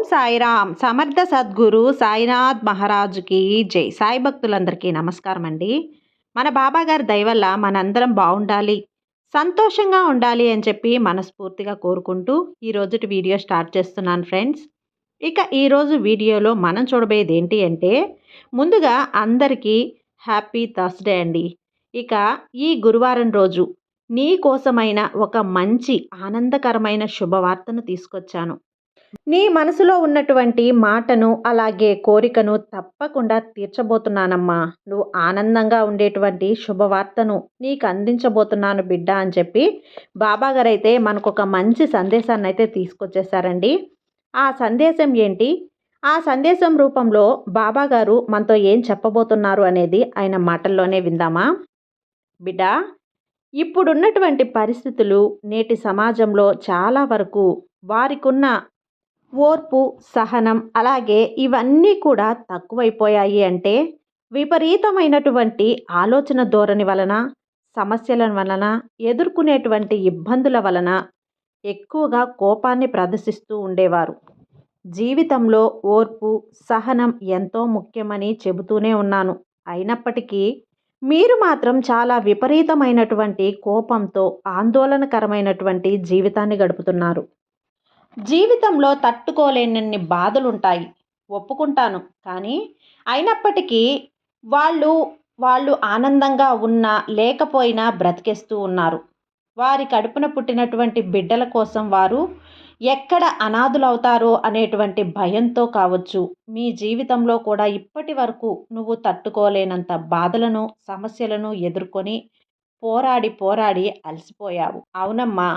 ఓం సాయిరామ్. సమర్థ సద్గురు సాయినాథ్ మహారాజుకి జై. సాయి భక్తులందరికీ నమస్కారం అండి. మన బాబా దయవల్ల మనందరం బాగుండాలి సంతోషంగా ఉండాలి అని చెప్పి మనస్ఫూర్తిగా కోరుకుంటూ ఈ రోజుటి వీడియో స్టార్ట్ చేస్తున్నాను ఫ్రెండ్స్. ఇక ఈరోజు వీడియోలో మనం చూడబోయేది ఏంటి అంటే ముందుగా అందరికీ హ్యాపీ థర్స్డే అండి. ఇక ఈ గురువారం రోజు నీ కోసమైన ఒక మంచి ఆనందకరమైన శుభవార్తను తీసుకొచ్చాను. నీ మనసులో ఉన్నటువంటి మాటను అలాగే కోరికను తప్పకుండా తీర్చబోతున్నానమ్మా. నువ్వు ఆనందంగా ఉండేటువంటి శుభవార్తను నీకు అందించబోతున్నాను బిడ్డ అని చెప్పి బాబాగారు అయితే మనకు ఒక మంచి సందేశాన్ని అయితే తీసుకొచ్చేసారండి ఆ సందేశం ఏంటి? ఆ సందేశం రూపంలో బాబాగారు మనతో ఏం చెప్పబోతున్నారు అనేది ఆయన మాటల్లోనే విందామా? బిడ్డ ఇప్పుడున్నటువంటి పరిస్థితులు నేటి సమాజంలో చాలా వరకు వారికున్న ఓర్పు సహనం అలాగే ఇవన్నీ కూడా తక్కువైపోయాయి అంటే విపరీతమైనటువంటి ఆలోచన ధోరణి వలన సమస్యల వలన ఎదుర్కొనేటువంటి ఇబ్బందుల వలన ఎక్కువగా కోపాన్ని ప్రదర్శిస్తూ ఉండేవారు. జీవితంలో ఓర్పు సహనం ఎంతో ముఖ్యమని చెబుతూనే ఉన్నాను. అయినప్పటికీ మీరు మాత్రం చాలా విపరీతమైనటువంటి కోపంతో ఆందోళనకరమైనటువంటి జీవితాన్ని గడుపుతున్నారు. జీవితంలో తట్టుకోలేనన్ని బాధలుంటాయి. ఒప్పుకుంటాను. కానీ అయినప్పటికీ వాళ్ళు వాళ్ళు ఆనందంగా ఉన్నా లేకపోయినా బ్రతికేస్తూ ఉన్నారు. వారి కడుపున పుట్టినటువంటి బిడ్డల కోసం వారు ఎక్కడ అనాథులవుతారో అనేటువంటి భయంతో కావచ్చు. మీ జీవితంలో కూడా ఇప్పటి వరకు నువ్వు తట్టుకోలేనంత బాధలను సమస్యలను ఎదుర్కొని పోరాడి పోరాడి అలసిపోయావు. అవునమ్మా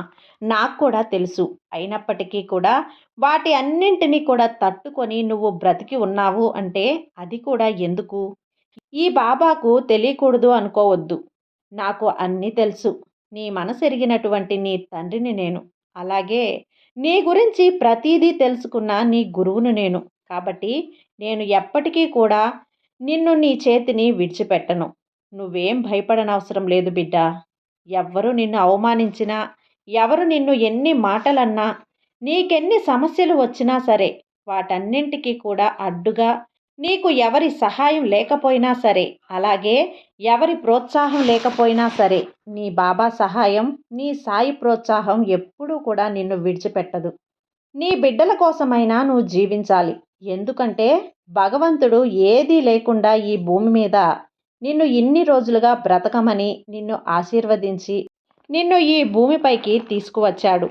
నాకు కూడా తెలుసు. అయినప్పటికీ కూడా వాటి అన్నింటినీ కూడా తట్టుకొని నువ్వు బ్రతికి ఉన్నావు అంటే అది కూడా ఎందుకు? ఈ బాబాకు తెలియకూడదు అనుకోవద్దు. నాకు అన్నీ తెలుసు. నీ మనసెరిగినటువంటి నీ తండ్రిని నేను. అలాగే నీ గురించి ప్రతీదీ తెలుసుకున్న నీ గురువును నేను. కాబట్టి నేను ఎప్పటికీ కూడా నిన్ను నీ చేతిని విడిచిపెట్టను. నువ్వేం భయపడనవసరం లేదు బిడ్డ. ఎవ్వరు నిన్ను అవమానించినా ఎవరు నిన్ను ఎన్ని మాటలన్నా నీకెన్ని సమస్యలు వచ్చినా సరే వాటన్నింటికీ కూడా అడ్డుగా నీకు ఎవరి సహాయం లేకపోయినా సరే అలాగే ఎవరి ప్రోత్సాహం లేకపోయినా సరే నీ బాబా సహాయం నీ సాయి ప్రోత్సాహం ఎప్పుడూ కూడా నిన్ను విడిచిపెట్టదు. నీ బిడ్డల కోసమైనా నువ్వు జీవించాలి. ఎందుకంటే భగవంతుడు ఏదీ లేకుండా ఈ భూమి మీద నిన్ను ఇన్ని రోజులుగా బ్రతకమని నిన్ను ఆశీర్వదించి నిన్ను ఈ భూమిపైకి తీసుకువచ్చాడు.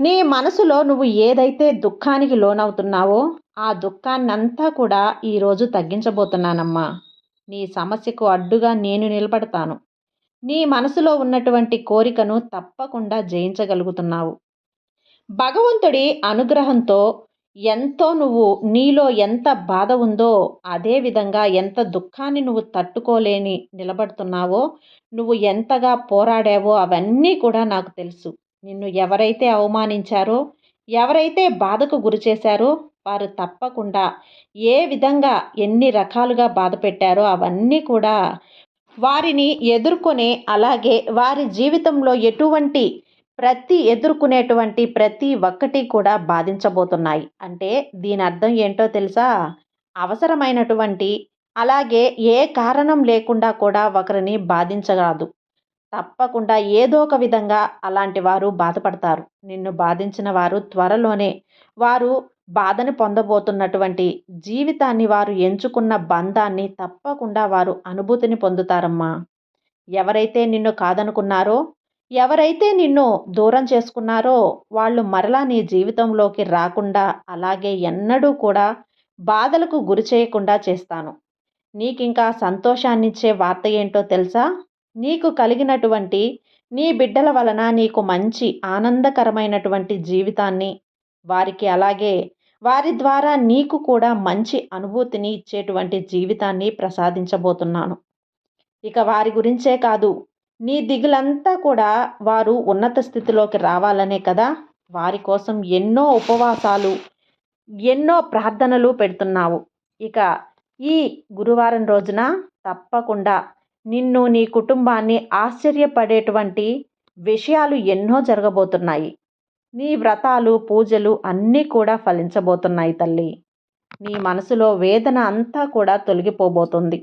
నీ మనసులో నువ్వు ఏదైతే దుఃఖానికి లోనవుతున్నావో ఆ దుఃఖాన్నంతా కూడా ఈరోజు తగ్గించబోతున్నానమ్మా. నీ సమస్యకు అడ్డుగా నేను నిలబడతాను. నీ మనసులో ఉన్నటువంటి కోరికను తప్పకుండా జయించగలుగుతున్నావు. భగవంతుడి అనుగ్రహంతో ఎంతో నువ్వు నీలో ఎంత బాధ ఉందో అదే విధంగా ఎంత దుఃఖాన్ని నువ్వు తట్టుకోలేని నిలబడుతున్నావో నువ్వు ఎంతగా పోరాడావో అవన్నీ కూడా నాకు తెలుసు. నిన్ను ఎవరైతే అవమానించారో ఎవరైతే బాధకు గురి చేశారో వారు తప్పకుండా ఏ విధంగా ఎన్ని రకాలుగా బాధ పెట్టారో అవన్నీ కూడా వారిని ఎదుర్కొనే అలాగే వారి జీవితంలో ఎటువంటి ప్రతి ఎదుర్కొనేటువంటి ప్రతి ఒక్కటి కూడా బాధించబోతున్నాయి. అంటే దీని అర్థం ఏంటో తెలుసా? అవసరమైనటువంటి అలాగే ఏ కారణం లేకుండా కూడా ఒకరిని బాధించరాదు. తప్పకుండా ఏదో ఒక విధంగా అలాంటి వారు బాధపడతారు. నిన్ను బాధించిన వారు త్వరలోనే వారు బాధని పొందబోతున్నటువంటి జీవితాన్ని వారు ఎంచుకున్న బంధాన్ని తప్పకుండా వారు అనుభూతిని పొందుతారమ్మా. ఎవరైతే నిన్ను కాదనుకున్నారో ఎవరైతే నిన్ను దూరం చేసుకున్నారో వాళ్ళు మరలా నీ జీవితంలోకి రాకుండా అలాగే ఎన్నడూ కూడా బాధలకు గురి చేయకుండా చేస్తాను. నీకింకా సంతోషాన్నిచ్చే వార్త ఏంటో తెలుసా? నీకు కలిగినటువంటి నీ బిడ్డల వలన నీకు మంచి ఆనందకరమైనటువంటి జీవితాన్ని వారికి అలాగే వారి ద్వారా నీకు కూడా మంచి అనుభూతిని ఇచ్చేటువంటి జీవితాన్ని ప్రసాదించబోతున్నాను. ఇక వారి గురించే కాదు నీ దిగులంతా కూడా వారు ఉన్నత స్థితిలోకి రావాలనే కదా? వారి కోసం ఎన్నో ఉపవాసాలు ఎన్నో ప్రార్థనలు పెడుతున్నావు. ఇక ఈ గురువారం రోజున తప్పకుండా నిన్ను నీ కుటుంబాన్ని ఆశ్చర్యపడేటువంటి విషయాలు ఎన్నో జరగబోతున్నాయి. నీ వ్రతాలు పూజలు అన్నీ కూడా ఫలించబోతున్నాయి తల్లి. నీ మనసులో వేదన అంతా కూడా తొలగిపోబోతుంది.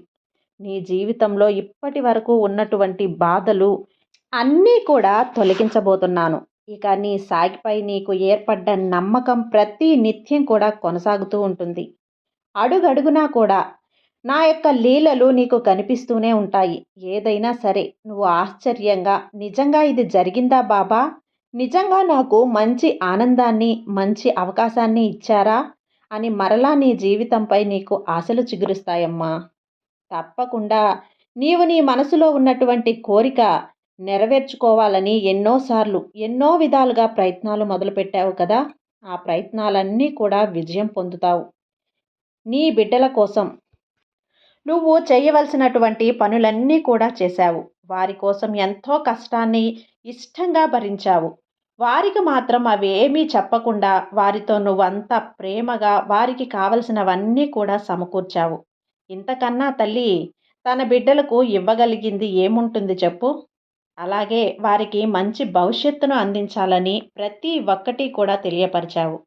నీ జీవితంలో ఇప్పటి వరకు ఉన్నటువంటి బాధలు అన్నీ కూడా తొలగించబోతున్నాను. ఇక నీ సాగిపై నీకు ఏర్పడ్డ నమ్మకం ప్రతి నిత్యం కూడా కొనసాగుతూ ఉంటుంది. అడుగడుగునా కూడా నా యొక్క లీలలు నీకు కనిపిస్తూనే ఉంటాయి. ఏదైనా సరే నువ్వు ఆశ్చర్యంగా నిజంగా ఇది జరిగిందా బాబా? నిజంగా నాకు మంచి ఆనందాన్ని మంచి అవకాశాన్ని ఇచ్చారా అని మరలా నీ జీవితంపై నీకు ఆశలు చిగురుస్తాయమ్మా. తప్పకుండా. నీవు నీ మనసులో ఉన్నటువంటి కోరిక నెరవేర్చుకోవాలని ఎన్నోసార్లు ఎన్నో విధాలుగా ప్రయత్నాలు మొదలుపెట్టావు కదా! ఆ ప్రయత్నాలన్నీ కూడా విజయం పొందుతావు. నీ బిడ్డల కోసం నువ్వు చేయవలసినటువంటి పనులన్నీ కూడా చేశావు. వారి కోసం ఎంతో కష్టాన్ని ఇష్టంగా భరించావు. వారికి మాత్రం అవి ఏమీ చెప్పకుండా వారితో నువ్వంత ప్రేమగా వారికి కావలసినవన్నీ కూడా సమకూర్చావు. ఇంతకన్నా తల్లి తన బిడ్డలకు ఇవ్వగలిగింది ఏముంటుంది చెప్పు? అలాగే వారికి మంచి భవిష్యత్తును అందించాలని ప్రతి ఒక్కటి కూడా తెలియపరిచావు.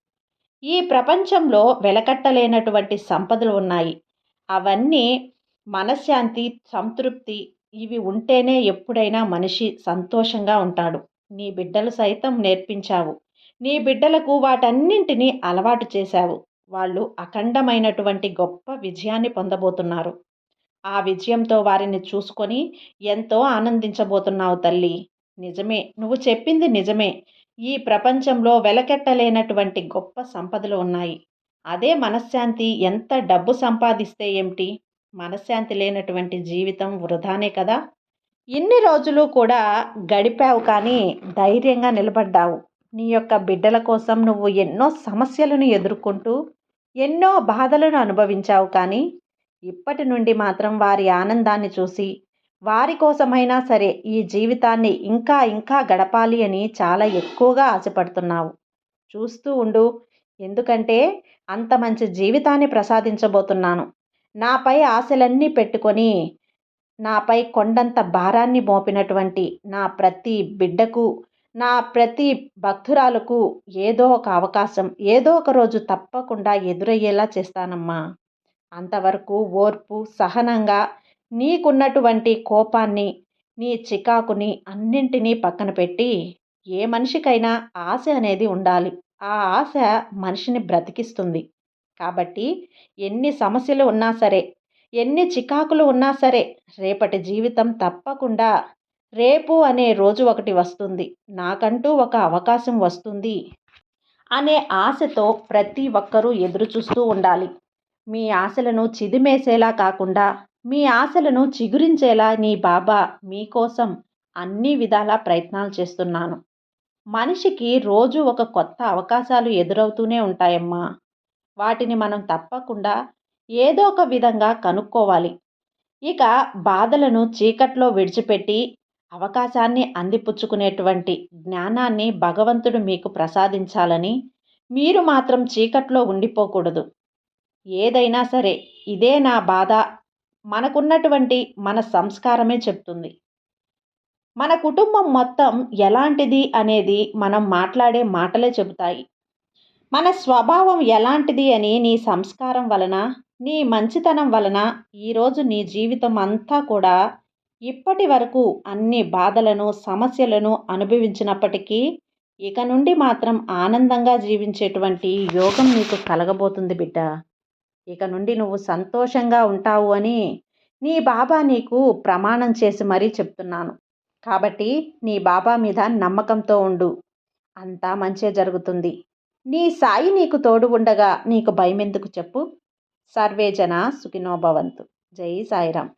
ఈ ప్రపంచంలో వెలకట్టలేనటువంటి సంపదలు ఉన్నాయి. అవన్నీ మనశ్శాంతి సంతృప్తి ఇవి ఉంటేనే ఎప్పుడైనా మనిషి సంతోషంగా ఉంటాడు. నీ బిడ్డలు సైతం నేర్పించావు. నీ బిడ్డలకు వాటన్నింటినీ అలవాటు చేశావు. వాళ్ళు అఖండమైనటువంటి గొప్ప విజయాన్ని పొందబోతున్నారు. ఆ విజయంతో వారిని చూసుకొని ఎంతో ఆనందించబోతున్నావు తల్లి. నిజమే నువ్వు చెప్పింది నిజమే. ఈ ప్రపంచంలో వెలకెట్టలేనటువంటి గొప్ప సంపదలు ఉన్నాయి. అదే మనశ్శాంతి ఎంత డబ్బు సంపాదిస్తే ఏమిటి? మనశ్శాంతి లేనటువంటి జీవితం వృధానే కదా. ఇన్ని రోజులు కూడా గడిపావు కానీ ధైర్యంగా నిలబడ్డావు. నీ యొక్క బిడ్డల కోసం నువ్వు ఎన్నో సమస్యలను ఎదుర్కొంటూ ఎన్నో బాధలను అనుభవించావు కానీ ఇప్పటి నుండి మాత్రం వారి ఆనందాన్ని చూసి వారి కోసమైనా సరే ఈ జీవితాన్ని ఇంకా ఇంకా గడపాలి అని చాలా ఎక్కువగా ఆశపడుతున్నావు. చూస్తూ ఉండు ఎందుకంటే అంత మంచి జీవితాన్ని ప్రసాదించబోతున్నాను. నాపై ఆశలన్నీ పెట్టుకొని నాపై కొండంత భారాన్ని మోపినటువంటి నా ప్రతి బిడ్డకు నా ప్రతి భక్తురాలకు ఏదో ఒక అవకాశం ఏదో ఒక రోజు తప్పకుండా ఎదురయ్యేలా చేస్తానమ్మా. అంతవరకు ఓర్పు సహనంగా నీకున్నటువంటి కోపాన్ని నీ చికాకుని అన్నింటినీ పక్కన పెట్టి ఏ మనిషికైనా ఆశ అనేది ఉండాలి. ఆ ఆశ మనిషిని బ్రతికిస్తుంది. కాబట్టి ఎన్ని సమస్యలు ఉన్నా సరే ఎన్ని చికాకులు ఉన్నా సరే రేపటి జీవితం తప్పకుండా రేపు అనే రోజు ఒకటి వస్తుంది. నాకంటూ ఒక అవకాశం వస్తుంది. అనే ఆశతో ప్రతి ఒక్కరూ ఎదురు చూస్తూ ఉండాలి. మీ ఆశలను చిదిమేసేలా కాకుండా మీ ఆశలను చిగురించేలా నీ బాబా మీకోసం అన్ని విధాలా ప్రయత్నాలు చేస్తున్నాను. మనిషికి రోజు ఒక కొత్త అవకాశాలు ఎదురవుతూనే ఉంటాయమ్మా. వాటిని మనం తప్పకుండా ఏదో ఒక విధంగా కనుక్కోవాలి. ఇక బాధలను చీకట్లో విడిచిపెట్టి అవకాశాన్ని అందిపుచ్చుకునేటువంటి జ్ఞానాన్ని భగవంతుడు మీకు ప్రసాదించాలని మీరు మాత్రం చీకట్లో ఉండిపోకూడదు. ఏదైనా సరే ఇదే నా బాధ మనకున్నటువంటి మన సంస్కారమే చెప్తుంది. మన కుటుంబం మొత్తం ఎలాంటిది అనేది మనం మాట్లాడే మాటలే చెబుతాయి. మన స్వభావం ఎలాంటిది అని నీ సంస్కారం వలన నీ మంచితనం వలన ఈరోజు నీ జీవితం అంతా కూడా ఇప్పటి వరకు అన్ని బాధలను సమస్యలను అనుభవించినప్పటికీ ఇక నుండి మాత్రం ఆనందంగా జీవించేటువంటి యోగం నీకు కలగబోతుంది బిడ్డ. ఇక నుండి నువ్వు సంతోషంగా ఉంటావు అని నీ బాబా నీకు ప్రమాణం చేసి మరీ చెప్తున్నాను. కాబట్టి నీ బాబా మీద నమ్మకంతో ఉండు. అంతా మంచే జరుగుతుంది. నీ సాయి నీకు తోడు ఉండగా నీకు భయం ఎందుకు చెప్పు సర్వేజన సుఖినోభవంతు జై సాయిరామ్.